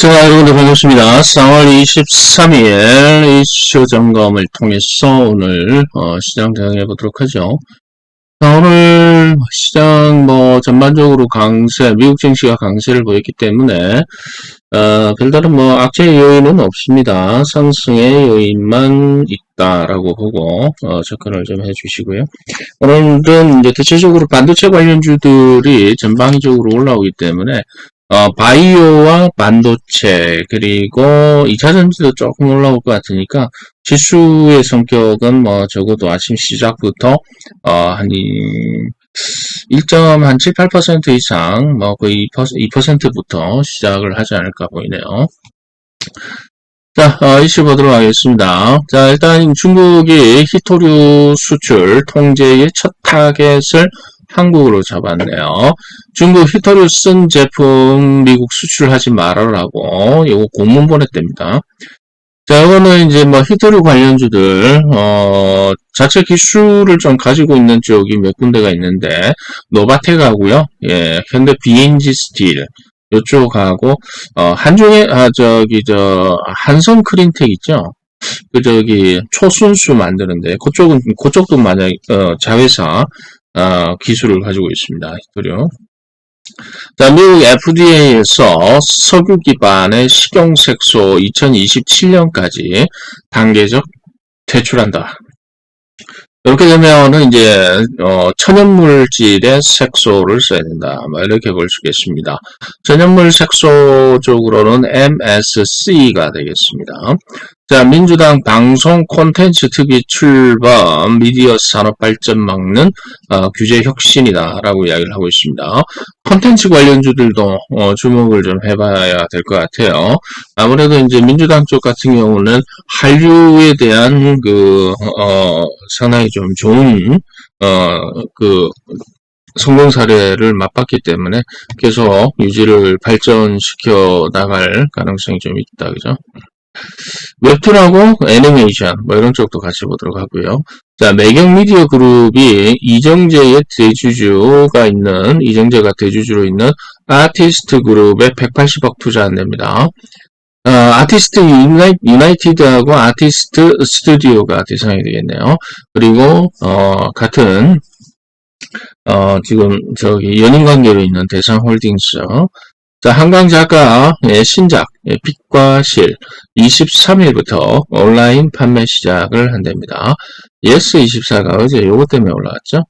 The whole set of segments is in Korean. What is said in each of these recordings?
자, 여러분들 반갑습니다. 4월 23일 이슈 점검을 통해서 오늘 어, 시장 대응해 보도록 하죠. 자, 오늘 시장 뭐 전반적으로 강세, 미국 증시가 강세를 보였기 때문에 어, 별다른 뭐 악재 요인은 없습니다. 상승의 요인만 있다라고 보고 어, 접근을 좀 해주시고요. 오늘은 이제 대체적으로 반도체 관련주들이 전방위적으로 올라오기 때문에 어, 바이오와 반도체, 그리고 2차 전지도 조금 올라올 것 같으니까, 지수의 성격은 뭐 적어도 아침 시작부터, 어, 한, 1.7, 8% 이상, 뭐 거의 2%부터 시작을 하지 않을까 보이네요. 자, 어, 이슈 보도록 하겠습니다. 자, 일단 중국이 히토류 수출 통제의 첫 타겟을 한국으로 잡았네요. 중국 히터를 쓴 제품 미국 수출하지 말아라고 이거 공문 보냈답니다. 자, 이거는 이제 뭐 히터류 관련주들 어, 자체 기술을 좀 가지고 있는 쪽이 몇 군데가 있는데 노바텍하고요. 예, 현대 비엔지 스틸 이쪽하고 어, 한중에 아 저기 저 한성 크린텍 있죠. 그 저기 초순수 만드는데 그쪽은 그쪽도 만약 어, 자회사 어, 기술을 가지고 있습니다. 히토류. 자, 미국 FDA에서 석유 기반의 식용색소 2027년까지 단계적 퇴출한다. 이렇게 되면은 이제 어, 천연물질의 색소를 써야 된다. 뭐 이렇게 볼 수 있겠습니다. 천연물 색소 쪽으로는 MSC가 되겠습니다. 자, 민주당 방송 콘텐츠 특위 출범 미디어 산업 발전 막는 어, 규제 혁신이다라고 이야기를 하고 있습니다. 콘텐츠 관련주들도 어, 주목을 좀 해봐야 될 것 같아요. 아무래도 이제 민주당 쪽 같은 경우는 한류에 대한 그 어, 상당히 좀 좋은 어그 성공 사례를 맛봤기 때문에 계속 유지를 발전시켜 나갈 가능성이 좀 있다, 그죠? 웹툰하고 애니메이션 뭐 이런 쪽도 같이 보도록 하고요. 자, 매경 미디어 그룹이 이정재의 대주주가 있는 이정재가 대주주로 있는 아티스트 그룹에 180억 투자한답니다. 어, 아티스트 유나이, 유나이티드하고 아티스트 스튜디오가 대상이 되겠네요. 그리고 어, 같은 어, 지금 저기 연인 관계로 있는 대상 홀딩스 자, 한강 작가의 예, 신작 예, 빛과 실 23일부터 온라인 판매 시작을 한답니다. 예스24가 어제 요것 때문에 올라갔죠?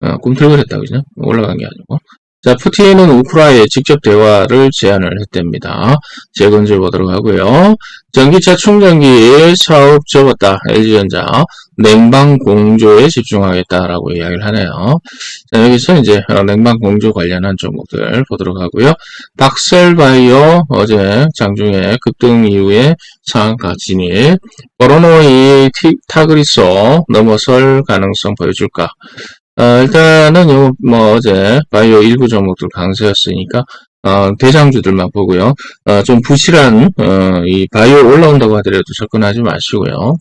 어, 꿈틀거렸다 그죠? 올라간 게 아니고 자, 푸틴은 우크라에 직접 대화를 제안을 했답니다. 재건줄 보도록 하고요. 전기차 충전기 사업 접었다. LG전자 냉방 공조에 집중하겠다라고 이야기를 하네요. 자, 여기서 이제 어, 냉방 공조 관련한 종목들 보도록 하고요. 박셀바이오 어제 장중에 급등 이후에 상한가 진입. 버로노이 타그리소 넘어설 가능성 보여줄까? 어, 일단은 요, 뭐, 어제 바이오 일부 종목들 강세였으니까, 어, 대장주들만 보고요. 어, 좀 부실한, 어, 이 바이오 올라온다고 하더라도 접근하지 마시고요.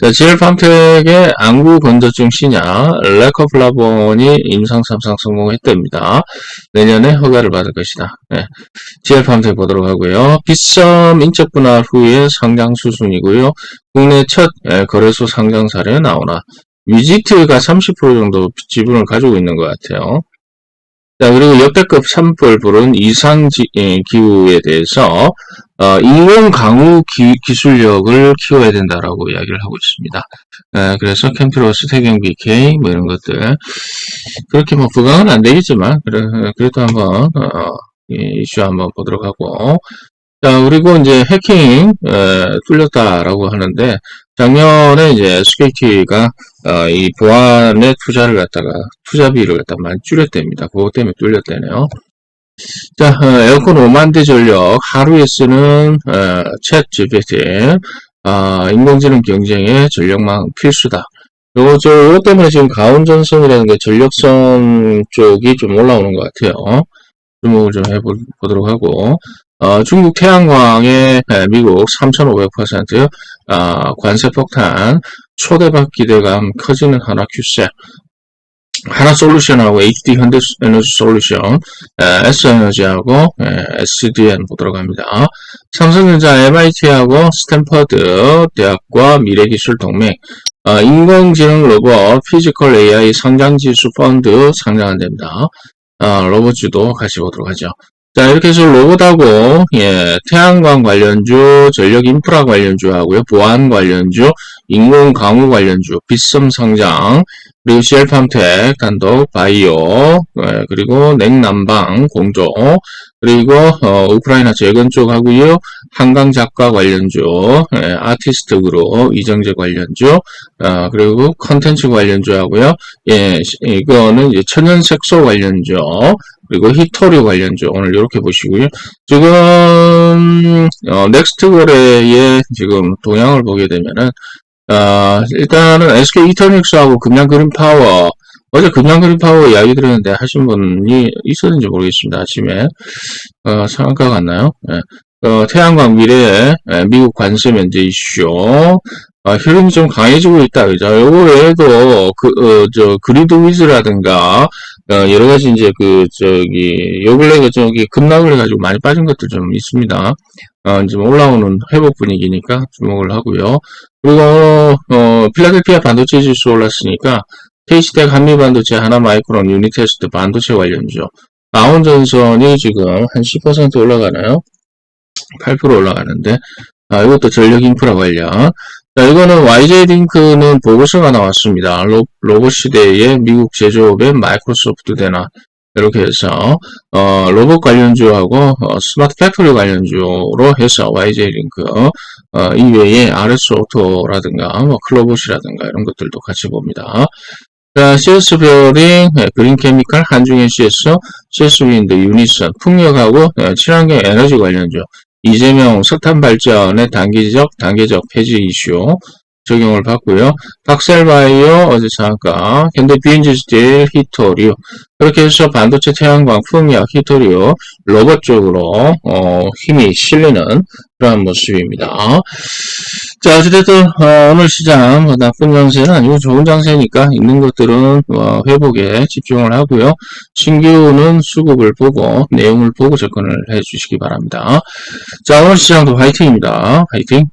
자, GL팜텍의 안구 건조증 신약, 레커플라본이 임상 3상 성공했답니다. 내년에 허가를 받을 것이다. 네. GL팜텍 보도록 하고요. 비썸 인적 분할 후에 상장 수순이고요. 국내 첫 예, 거래소 상장 사례 나오나 위지트가 30% 정도 지분을 가지고 있는 것 같아요. 자, 그리고 역대급 산불불은 이상 예, 기후에 대해서 어, 인공 강우 기, 술력을 키워야 된다라고 이야기를 하고 있습니다. 에, 그래서 캠피로스, 태경 BK 뭐 이런 것들 그렇게 뭐 부강은 안 되겠지만 그래, 그래도 한번 어, 이슈 한번 보도록 하고 자 그리고 이제 해킹 에, 뚫렸다라고 하는데 작년에 이제 SKT가 어, 이 보안에 투자를 갖다가 투자비를 갖다 많이 줄였답니다. 그것 때문에 뚫렸대네요. 자, 어, 에어컨 5만 대 전력 하루에 쓰는 어, 챗 GPT 어, 인공지능 경쟁에 전력망 필수다. 요, 저, 요 때문에 지금 가온전선이라는 게 전력선 쪽이 좀 올라오는 것 같아요. 주목을 좀 해보도록 하고, 어, 중국 태양광에 미국 3,500% 어, 관세 폭탄 초대박 기대감 커지는 하나 큐세 하나 솔루션하고 HD 현대에너지 솔루션, S에너지하고 SDN 보도록 합니다. 삼성전자 MIT하고 스탠퍼드 대학과 미래기술 동맹, 어, 인공지능 로봇 피지컬 AI 성장지수 펀드 상장한답니다. 어, 로봇주도 같이 보도록 하죠. 자, 이렇게 해서 로봇하고, 예, 태양광 관련주, 전력 인프라 관련주 하고요, 보안 관련주, 인공 강우 관련주, 빗썸 성장, 그리고 CL팜텍, 단독, 바이오, 예, 그리고 냉난방, 공조, 그리고, 어, 우크라이나 재건 쪽 하고요, 한강 작가 관련주, 예, 아티스트 그룹, 이정재 관련주, 어, 그리고 컨텐츠 관련주 하고요, 예, 시- 이거는 이제 천연 색소 관련주, 그리고 히토류 관련주, 오늘 이렇게 보시고요. 지금, 어, 넥스트 거래의 지금 동향을 보게 되면은, 어, 일단은 SK 이터닉스하고 금양 그린파워, 어제 금양 그린파워 이야기 드렸는데 하신 분이 있었는지 모르겠습니다. 아침에. 어, 상한가 같나요? 예. 어, 태양광 미래에 예, 미국 관세 면제 이슈, 어, 흐름이 좀 강해지고 있다. 그죠? 요거 외에도, 그, 어, 저, 그리드 위즈라든가, 어, 여러 가지 이제 그, 저기, 요 근래 그, 저기, 급락을 해가지고 많이 빠진 것들 좀 있습니다. 어, 이제 올라오는 회복 분위기니까 주목을 하고요. 그리고, 어, 필라델피아 반도체 지수 올랐으니까, KC텍 한미반도체 하나마이크론 유니테스트 반도체 관련주죠. 나온전선이 지금 한 10% 올라가나요? 8% 올라가는데, 아, 이것도 전력 인프라 관련. 자, 이거는 YJ링크는 보고서가 나왔습니다. 로, 로봇 시대의 미국 제조업의 마이크로소프트 대나 이렇게 해서 어, 로봇 관련주하고 어, 스마트 팩토리 관련주로 해서 YJ링크 어, 이외에 RS 오토라든가 뭐 클로봇이라든가 이런 것들도 같이 봅니다. 자, CS 베어링, 네, 그린 케미칼, 한중현 CS, CS 윈드, 유니선, 풍력하고 네, 친환경 에너지 관련주, 이재명 석탄 발전의 단기적, 단계적 폐지 이슈 적용을 받고요. 박셀바이오, 어제 잠깐, 현대 비엔지 스틸, 히토류, 그렇게 해서 반도체 태양광, 풍력, 히토류, 로봇 쪽으로 어, 힘이 실리는 그런 모습입니다. 자, 어찌됐든, 어, 오늘 시장, 뭐 나쁜 장세는 아니고 좋은 장세니까 있는 것들은, 어, 회복에 집중을 하고요. 신규는 수급을 보고, 내용을 보고 접근을 해 주시기 바랍니다. 자, 오늘 시장도 화이팅입니다. 화이팅!